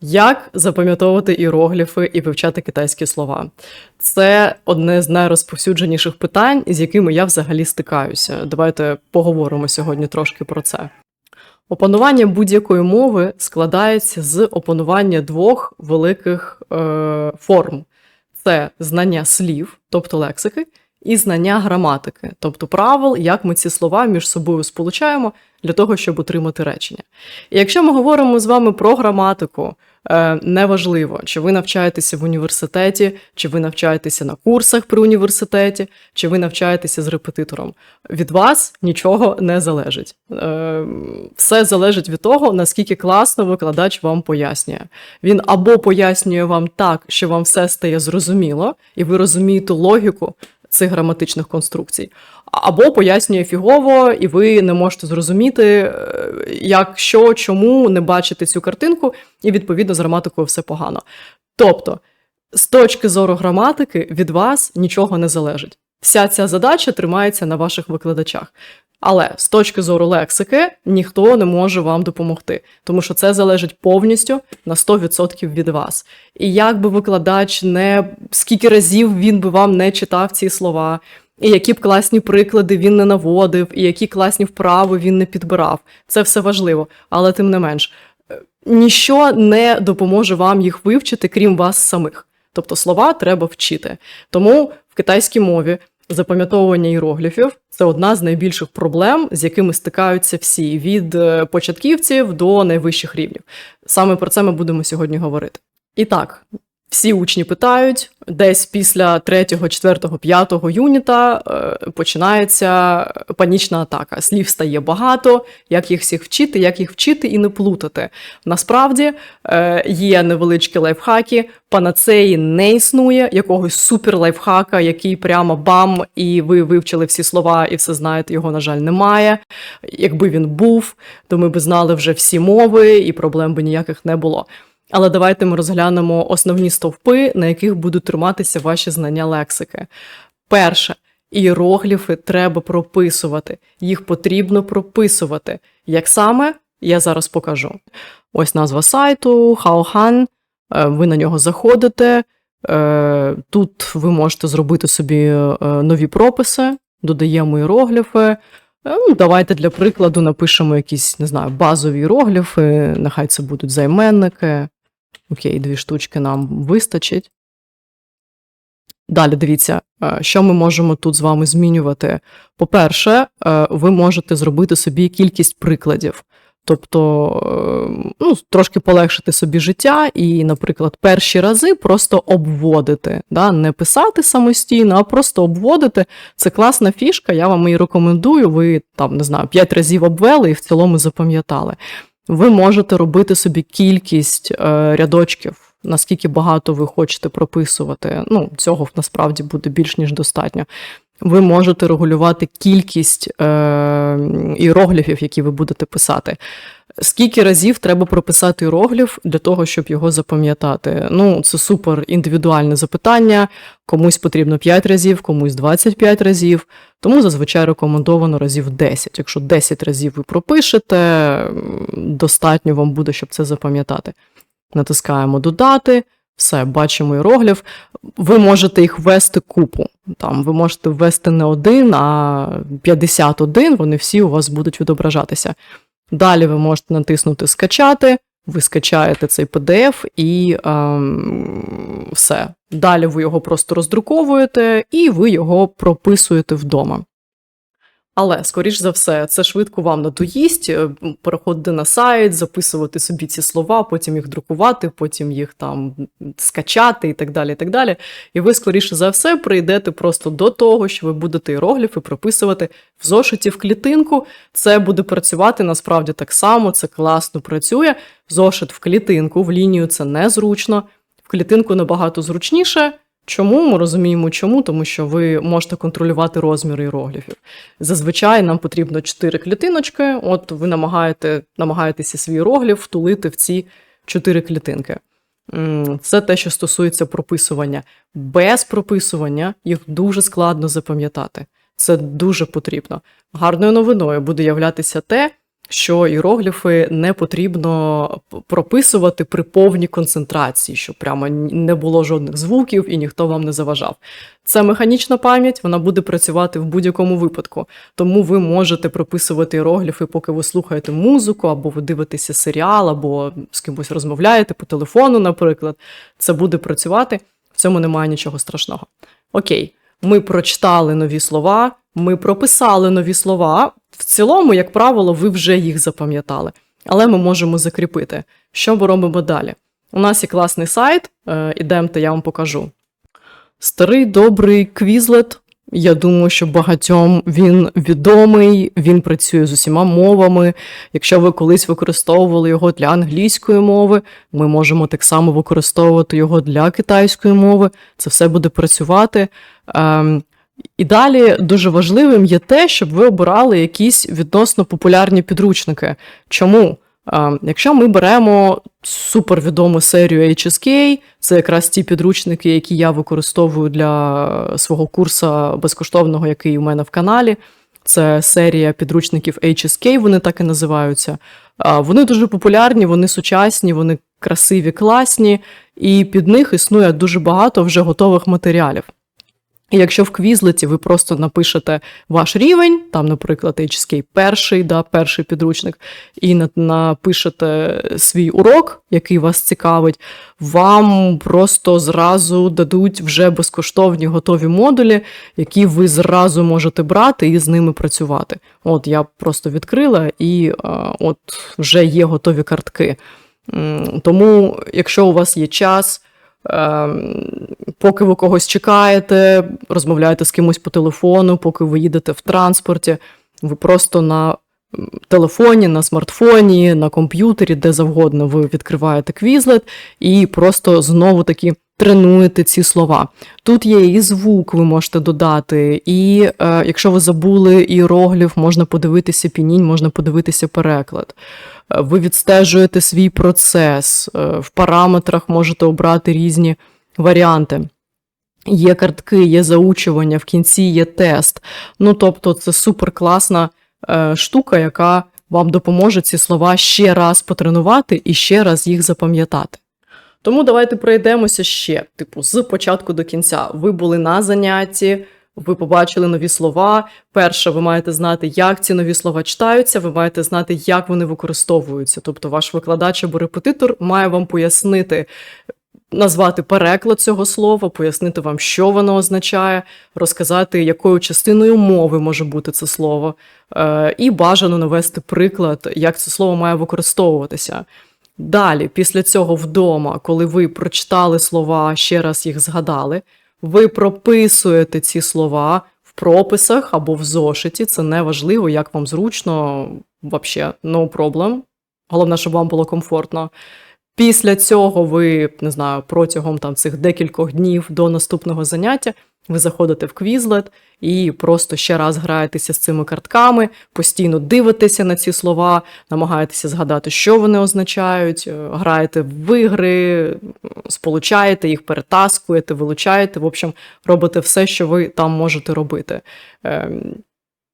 Як запам'ятовувати іерогліфи і вивчати китайські слова? Це одне з найрозповсюдженіших питань, з якими я взагалі стикаюся. Давайте поговоримо сьогодні трошки про це. Опанування будь-якої мови складається з опанування двох великих е, форм: це знання слів, тобто лексики, і знання граматики, тобто правил, як ми ці слова між собою сполучаємо для того, щоб отримати речення. І якщо ми говоримо з вами про граматику, неважливо, чи ви навчаєтеся в університеті, чи ви навчаєтеся на курсах при університеті, чи ви навчаєтеся з репетитором. Від вас нічого не залежить. Е, Все залежить від того, наскільки класно викладач вам пояснює. Він або пояснює вам так, що вам все стає зрозуміло, і ви розумієте логіку цих граматичних конструкцій. Або пояснює фігово, і ви не можете зрозуміти, е, як що, чому не бачите цю картинку, і відповідно з граматикою все погано. Тобто, з точки зору граматики від вас нічого не залежить. Вся ця задача тримається на ваших викладачах. Але з точки зору лексики ніхто не може вам допомогти, тому що це залежить повністю на 100% від вас. І як би викладач не скільки разів він би вам не читав ці слова, і які б класні приклади він не наводив, і які класні вправи він не підбирав, це все важливо, але тим не менш, ніщо не допоможе вам їх вивчити, крім вас самих. Тобто слова треба вчити. Тому в китайській мові запам'ятовування іерогліфів це одна з найбільших проблем, з якими стикаються всі від е, початківців до найвищих рівнів. Саме про це ми будемо сьогодні говорити. І так, всі учні питають, десь після 3, 4, 5 юніта е, починається панічна атака. Слів стає багато, як їх всіх вчити, як їх вчити і не плутати. Насправді е, є невеличкі лайфхаки, панацеї не існує, якогось супер лайфхака, який прямо бам, і ви вивчили всі слова і все знаєте, його, на жаль, немає. Якби він був, то ми б знали вже всі мови, і проблем би ніяких не було. Але давайте ми розглянемо основні стовпи, на яких будуть триматися ваші знання лексики. Перше, іерогліфи треба прописувати. Їх потрібно прописувати. Як саме, я зараз покажу. Ось назва сайту, Хаохан. Е, Ви на нього заходите. Е, Тут ви можете зробити собі е, нові прописи, додаємо іерогліфи. Ну, давайте для прикладу напишемо якісь, не знаю, базові іерогліфи, нехай це будуть займенники. Окей, дві штучки нам вистачить. Далі дивіться, е, що ми можемо тут з вами змінювати. По-перше, е, ви можете зробити собі кількість прикладів. Тобто, е, ну, трошки полегшити собі життя і, наприклад, перші рази просто обводити, да? не писати самостійно, а просто обводити. Це класна фішка, я вам її рекомендую. Ви там, не знаю, 5 разів обвели і в цілому запам'ятали. Ви можете робити собі кількість е, рядочків, наскільки багато ви хочете прописувати. Ну, цього насправді буде більш ніж достатньо. Ви можете регулювати кількість е, іерогліфів, які ви будете писати. Скільки разів треба прописати іерогліф для того, щоб його запам'ятати? Ну, це супер індивідуальне запитання. Комусь потрібно 5 разів, комусь 25 разів. Тому зазвичай рекомендовано разів 10. Якщо 10 разів ви пропишете, достатньо вам буде, щоб це запам'ятати. Натискаємо додати. Все, бачимо іерогліф. Ви можете їх ввести купу. Там ви можете ввести не один, а 51, вони всі у вас будуть відображатися. Далі ви можете натиснути Скачати, ви скачаєте цей PDF і ем, все. Далі ви його просто роздруковуєте і ви його прописуєте вдома. Але, скоріш за все, це швидко вам надоїсть е, переходити на сайт, записувати собі ці слова, потім їх друкувати, потім їх там скачати і так далі. І так далі. І ви, скоріше за все, прийдете просто до того, що ви будете іерогліфи прописувати в зошиті в клітинку. Це буде працювати насправді так само, це класно працює. Зошит в клітинку, в лінію це незручно. В клітинку набагато зручніше. Чому ми розуміємо, чому? Тому що ви можете контролювати розміри іерогліфів. Зазвичай нам потрібно 4 клітиночки. От ви намагаєте, намагаєтеся свій іерогліф втулити в ці 4 клітинки. Це те, що стосується прописування. Без прописування їх дуже складно запам'ятати. Це дуже потрібно. Гарною новиною буде являтися те, що іерогліфи не потрібно прописувати при повній концентрації, щоб прямо не було жодних звуків і ніхто вам не заважав. Це механічна пам'ять, вона буде працювати в будь-якому випадку. Тому ви можете прописувати іерогліфи, поки ви слухаєте музику, або ви дивитеся серіал, або з кимось розмовляєте по телефону, наприклад. Це буде працювати, в цьому немає нічого страшного. Окей, ми прочитали нові слова, ми прописали нові слова. В цілому, як правило, ви вже їх запам'ятали, але ми можемо закріпити. Що ми робимо далі? У нас є класний сайт, е, ідемте, я вам покажу. Старий добрий квізлет. Я думаю, що багатьом він відомий, він працює з усіма мовами. Якщо ви колись використовували його для англійської мови, ми можемо так само використовувати його для китайської мови. Це все буде працювати. Ем, і далі дуже важливим є те, щоб ви обирали якісь відносно популярні підручники. Чому? Якщо ми беремо супервідому серію HSK, це якраз ті підручники, які я використовую для свого курсу безкоштовного, який у мене в каналі. Це серія підручників HSK, вони так і називаються. Вони дуже популярні, вони сучасні, вони красиві, класні, і під них існує дуже багато вже готових матеріалів. І якщо в квізлеті ви просто напишете ваш рівень, там, наприклад, HSK перший, да, перший підручник, і напишете свій урок, який вас цікавить, вам просто зразу дадуть вже безкоштовні готові модулі, які ви зразу можете брати і з ними працювати. От я просто відкрила, і е, от вже є готові картки. Тому, якщо у вас є час, поки ви когось чекаєте, розмовляєте з кимось по телефону, поки ви їдете в транспорті, ви просто на телефоні, на смартфоні, на комп'ютері, де завгодно ви відкриваєте квізлет і просто знову таки тренуєте ці слова. Тут є і звук, ви можете додати, і е, якщо ви забули іерогліф, можна подивитися пінінь, можна подивитися переклад. Е, Ви відстежуєте свій процес, е, в параметрах можете обрати різні варіанти. Є картки, є заучування, в кінці є тест. Ну, тобто, це супер класна е, штука, яка вам допоможе ці слова ще раз потренувати і ще раз їх запам'ятати. Тому давайте пройдемося ще, типу, з початку до кінця. Ви були на занятті, ви побачили нові слова. Перше, ви маєте знати, як ці нові слова читаються, ви маєте знати, як вони використовуються. Тобто, ваш викладач або репетитор має вам пояснити, назвати переклад цього слова, пояснити вам, що воно означає, розказати, якою частиною мови може бути це слово, е, і бажано навести приклад, як це слово має використовуватися. Далі, після цього вдома, коли ви прочитали слова, ще раз їх згадали, ви прописуєте ці слова в прописах або в зошиті. Це не важливо, як вам зручно, взагалі, no problem. Головне, щоб вам було комфортно. Після цього ви не знаю, протягом там цих декількох днів до наступного заняття ви заходите в квізлет і просто ще раз граєтеся з цими картками, постійно дивитеся на ці слова, намагаєтеся згадати, що вони означають, е, граєте в ігри, сполучаєте їх, перетаскуєте, вилучаєте. В общем, робите все, що ви там можете робити. Ем,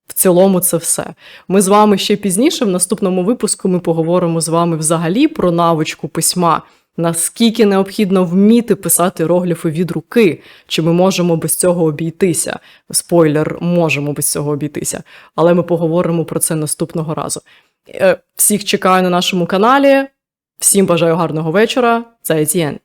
В цілому, це все. Ми з вами ще пізніше, в наступному випуску, ми поговоримо з вами взагалі про навичку письма. Наскільки необхідно вміти писати рогліфи від руки, чи ми можемо без цього обійтися? Спойлер, можемо без цього обійтися, але ми поговоримо про це наступного разу. Е, Всіх чекаю на нашому каналі. Всім бажаю гарного вечора. Це Етьєн.